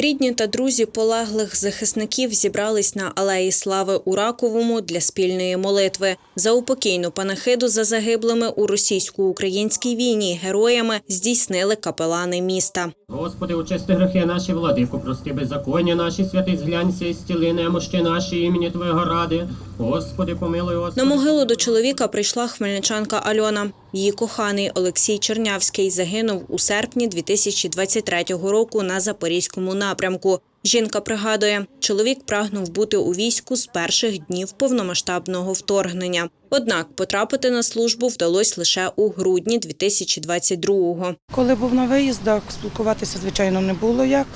Рідні та друзі полеглих захисників зібрались на алеї Слави у Раковому для спільної молитви. За упокійну панахиду за загиблими у російсько-українській війні героями здійснили капелани міста. Господи, очисти грехи наші, владику, прости беззаконня наші, святий зглянься і стіли немощі наші імені Твого ради. Господи, помилуй, На могилу до чоловіка прийшла хмельничанка Альона. Її коханий Олексій Чернявський загинув у серпні 2023 року на запорізькому напрямку. Жінка пригадує, чоловік прагнув бути у війську з перших днів повномасштабного вторгнення. Однак потрапити на службу вдалося лише у грудні 2022-го. Коли був на виїздах, спілкуватися, звичайно, не було як.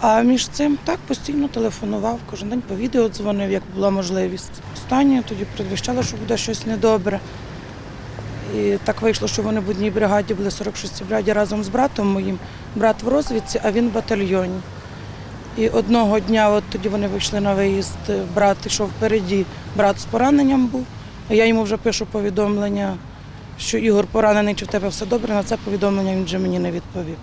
А між цим так постійно телефонував, кожен день по відео дзвонив, як була можливість. Останнє тоді предвіщало, що буде щось недобре. І так вийшло, що вони в одній бригаді були 46-й бригаді разом з братом моїм. Брат в розвідці, а він в батальйоні. І одного дня, от тоді вони вийшли на виїзд, брат йшов впереді, брат з пораненням був. А я йому вже пишу повідомлення, що Ігор поранений, чи в тебе все добре. На це повідомлення він вже мені не відповів.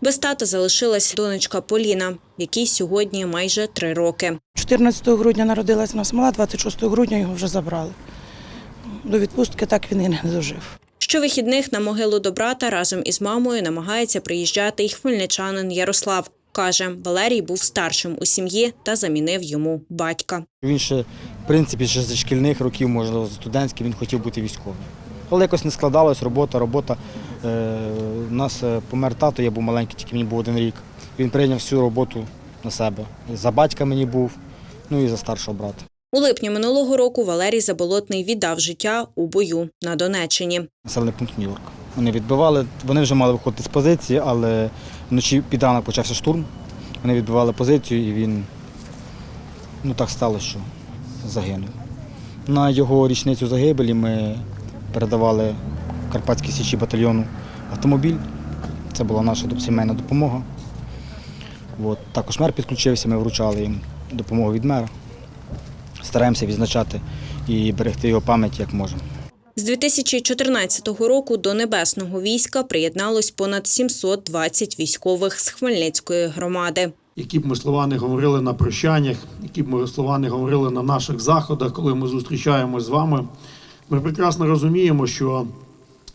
Без тата залишилась донечка Поліна, якій сьогодні майже три роки. 14 грудня народилась нас мала, 26 грудня його вже забрали. До відпустки так він і не дожив. Щовихідних на могилу до брата разом із мамою намагається приїжджати й хмельничанин Ярослав. Каже, Валерій був старшим у сім'ї та замінив йому батька. Він ще, в принципі, ще зі шкільних років, можливо, з студентських, він хотів бути військовим. Але якось не складалось, робота, робота. Е, у нас е, помер тато, я був маленький, тільки мені був один рік. Він прийняв всю роботу на себе. За батька мені був, ну і за старшого брата. У липні минулого року Валерій Заболотний віддав життя у бою на Донеччині. Населений пункт Нью-Йорк. Вони відбивали, вони вже мали виходити з позиції, але вночі під ранок почався штурм. Вони відбивали позицію і він ну так сталося, що загинув. На його річницю загибелі ми передавали Карпатській Січі батальйону автомобіль. Це була наша сімейна допомога. От. Також мер підключився, ми вручали їм допомогу від мера. Стараємося відзначати і берегти його пам'ять як можемо. З 2014 року до небесного війська приєдналось понад 720 військових з Хмельницької громади. які б ми слова не говорили на прощаннях, які б ми слова не говорили на наших заходах, коли ми зустрічаємось з вами, ми прекрасно розуміємо, що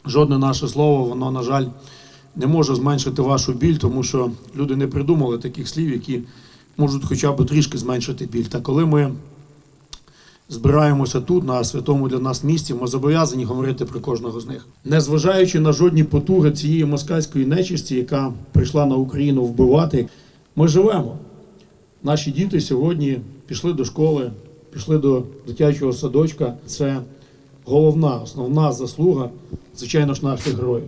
жодне наше слово, воно, на жаль, не може зменшити вашу біль, тому що люди не придумали таких слів, які можуть хоча б трішки зменшити біль. Та коли ми збираємося тут, на святому для нас місці, ми зобов'язані говорити про кожного з них. Незважаючи на жодні потуги цієї москальської нечисті, яка прийшла на Україну вбивати, ми живемо. Наші діти сьогодні пішли до школи, пішли до дитячого садочка. Це головна, основна заслуга, звичайно ж, наших героїв.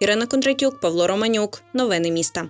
Ірина Кондратюк, Павло Романюк. Новини міста.